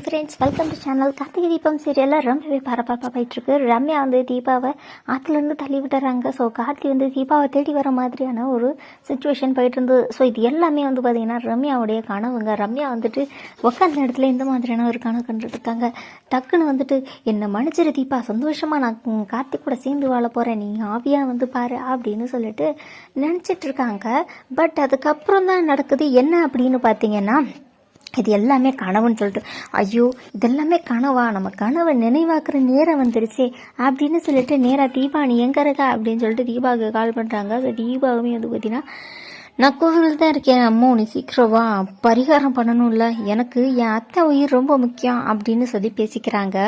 Friends welcome to channel Karthigai Deepam சீரியலில் ரொம்பவே பரபரப்பாக போயிட்டுருக்கு. ரம்யா வந்து தீபாவை ஆற்றுலேருந்து தள்ளி விட்டுறாங்க. ஸோ கார்த்தி வந்து தீபாவை தேடி வர மாதிரியான ஒரு சுச்சுவேஷன் போயிட்டு இருந்தது ஸோ இது எல்லாமே வந்து பார்த்திங்கன்னா ரம்யாவுடைய கனவுங்க. ரம்யா வந்துட்டு உட்காந்த இடத்துல இந்த மாதிரியான ஒரு கனவு கண்டுருக்காங்க டக்குன்னு வந்துட்டு என்னை மன்னிச்சிரு தீபா சந்தோஷமாக நான் கார்த்திக் கூட சேர்ந்து வாழ போகிறேன் நீ ஆவியாக வந்து பாரு அப்படின்னு சொல்லிட்டு நினச்சிட்ருக்காங்க பட் அதுக்கப்புறம் தான் நடக்குது என்ன அப்படின்னு பார்த்தீங்கன்னா இது எல்லாமே கனவுன்னு சொல்லிட்டு ஐயோ இதெல்லாமே கனவா? நம்ம கனவை நினைவாக்குற நேரம் வந்துருச்சே அப்படின்னு சொல்லிட்டு நேராக தீபா நீ எங்கே இருக்கா? அப்படின்னு சொல்லிட்டு தீபாவுக்கு கால் பண்ணுறாங்க ஸோ தீபாவுமே வந்து பார்த்தீங்கன்னா நான் கோவிலில் தான் இருக்கேன் அம்மா நீ சீக்கிரம் வா. பரிகாரம் பண்ணணும்ல. எனக்கு என் அத்தை உயிர் ரொம்ப முக்கியம் அப்படின்னு சொல்லி பேசிக்கிறாங்க.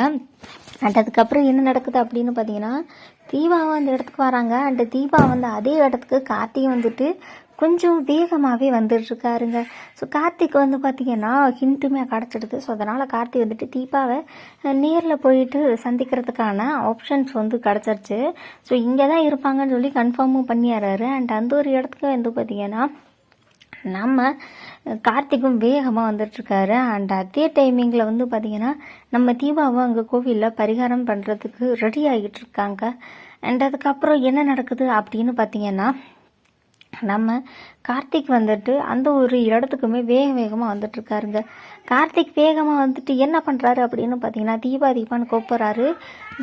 அண்ட் அதுக்கப்புறம் என்ன நடக்குது அப்படின்னு பார்த்தீங்கன்னா தீபா அந்த இடத்துக்கு வராங்க. அண்ட் தீபா வந்து அதே இடத்துக்கு கார்த்திகை வந்துட்டு கொஞ்சம் வேகமாகவே வந்துட்டுருக்காருங்க. ஸோ கார்த்திக் வந்து பார்த்திங்கன்னா ஹிண்ட்டுமே கிடச்சிடுது ஸோ அதனால் கார்த்திக் வந்துட்டு தீபாவை நேரில் போயிட்டு சந்திக்கிறதுக்கான ஆப்ஷன்ஸ் வந்து கிடச்சிருச்சு. ஸோ இங்கே தான் இருப்பாங்கன்னு சொல்லி கன்ஃபார்மும் பண்ணிடுறாரு அண்ட் அந்த ஒரு இடத்துக்கு வந்து பார்த்திங்கன்னா நம்ம கார்த்திக்கும் வேகமாக வந்துட்டுருக்காரு. அண்ட் அதே டைமிங்கில் வந்து பார்த்திங்கன்னா நம்ம தீபாவும் அங்கே கோவிலில் பரிகாரம் பண்ணுறதுக்கு ரெடி ஆகிட்டு இருக்காங்க. அண்ட் அதுக்கப்புறம் என்ன நடக்குது அப்படின்னு பார்த்தீங்கன்னா நம்ம கார்த்திக் வந்துட்டு அந்த ஒரு இடத்துக்குமே வேக வேகமாக வந்துட்டுருக்காருங்க கார்த்திக் வேகமாக வந்துட்டு என்ன பண்ணுறாரு அப்படின்னு பார்த்தீங்கன்னா தீபா தீபான்னு கூப்பிட்றாரு.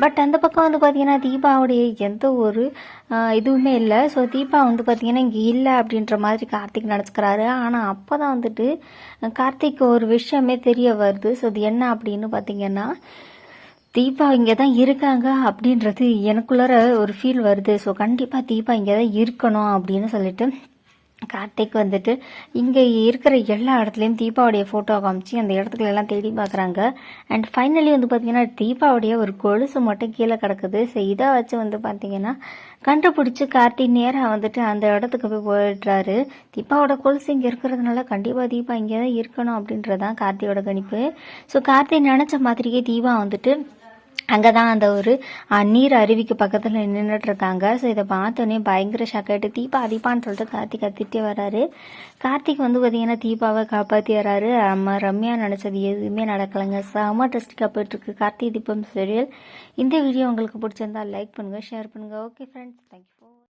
பட் அந்த பக்கம் வந்து பார்த்தீங்கன்னா தீபாவுடைய எந்த ஒரு இதுவுமே இல்லை. ஸோ தீபா வந்து பார்த்தீங்கன்னா இங்கே இல்லை அப்படின்ற மாதிரி கார்த்திக் நினச்சிக்கிறாரு. ஆனால் அப்போ தான் வந்துட்டு கார்த்திக் ஒரு விஷயமே தெரிய வருது. ஸோ அது என்ன அப்படின்னு பார்த்தீங்கன்னா தீபா இங்கே தான் இருக்காங்க அப்படின்றது எனக்குள்ளார ஒரு ஃபீல் வருது. ஸோ கண்டிப்பாக தீபா இங்கே தான் இருக்கணும் அப்படின்னு சொல்லிட்டு கார்த்திக் வந்துட்டு இங்கே இருக்கிற எல்லா இடத்துலையும் தீபாவுடைய ஃபோட்டோ காமிச்சு அந்த இடத்துல எல்லாம் தேடி பார்க்குறாங்க அண்ட் ஃபைனலி வந்து பார்த்திங்கன்னா தீபாவுடைய ஒரு கொலுசு மட்டும் கீழே கிடக்குது. ஸோ இதை வச்சு வந்து பார்த்தீங்கன்னா கண்டுபிடிச்சி கார்த்திக் நேராக வந்துட்டு அந்த இடத்துக்கு போய் போயிடுறாரு. தீபாவோட கொலுசு இங்கே இருக்கிறதுனால கண்டிப்பாக தீபா இங்கே தான் இருக்கணும் அப்படின்றதான் கார்த்தியோட கணிப்பு. ஸோ கார்த்தி நினச்ச மாதிரியே தீபா வந்துட்டு அங்கே தான் அந்த ஒரு நீர் அருவிக்கு பக்கத்தில் நின்றுட்டு இருக்காங்க ஸோ இதை பார்த்தோன்னே பயங்கர ஷாக் ஆகிட்டு தீபா அதிப்பான்னு சொல்லிட்டு கார்த்திக் கத்திட்டே வராரு. கார்த்திக் வந்து பார்த்தீங்கன்னா தீபாவை காப்பாற்றி வராரு. நம்ம ரம்யா நினச்சது எதுவுமே நடக்கலைங்க. செம ட்ரெஸ்டிக்காக போயிட்டுருக்கு. கார்த்திக் தீபம் சீரியல் இந்த வீடியோ உங்களுக்கு பிடிச்சிருந்தா லைக் பண்ணுங்கள் ஷேர் பண்ணுங்கள் ஓகே ஃப்ரெண்ட்ஸ் தேங்க்யூ